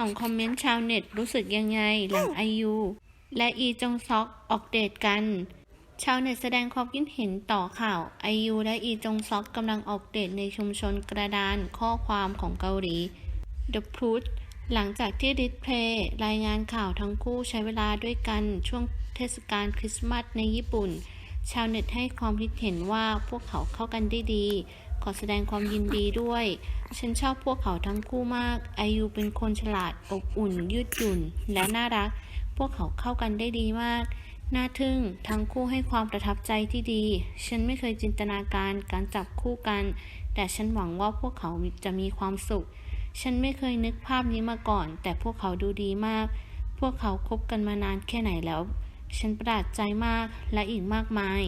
สองคอมเมนต์ชาวเน็ตรู้สึกยังไงหลังไอยูและอีจงซอกออกเดทกัน ชาวเน็ตแสดงความคิดเห็นต่อข่าวไอยูและอีจงซอกกำลังออกเดทในชุมชนกระดานข้อความของเกาหลี The p r o o f หลังจากที่ดิสเพลย์รายงานข่าวทั้งคู่ใช้เวลาด้วยกันช่วงเทศกาลคริสต์มาสในญี่ปุ่น ชาวเน็ตให้ความคิดเห็นว่าพวกเขาเข้ากันได้ดี ขอแสดงความยินดีด้วย ฉันชอบพวกเขาทั้งคู่มากไอยูเป็นคนฉลาดอบอุ่น ยืดหยุ่น และน่ารัก พวกเขาเข้ากันได้ดีมาก น่าทึ่ง ทั้งคู่ให้ความประทับใจที่ดี ฉันไม่เคยจินตนาการการจับคู่กัน แต่ฉันหวังว่าพวกเขาจะมีความสุข ฉันไม่เคยนึกภาพนี้มาก่อน แต่พวกเขาดูดีมาก พวกเขาคบกันมานานแค่ไหนแล้ว ฉันประหลาดใจมากและอีกมากมาย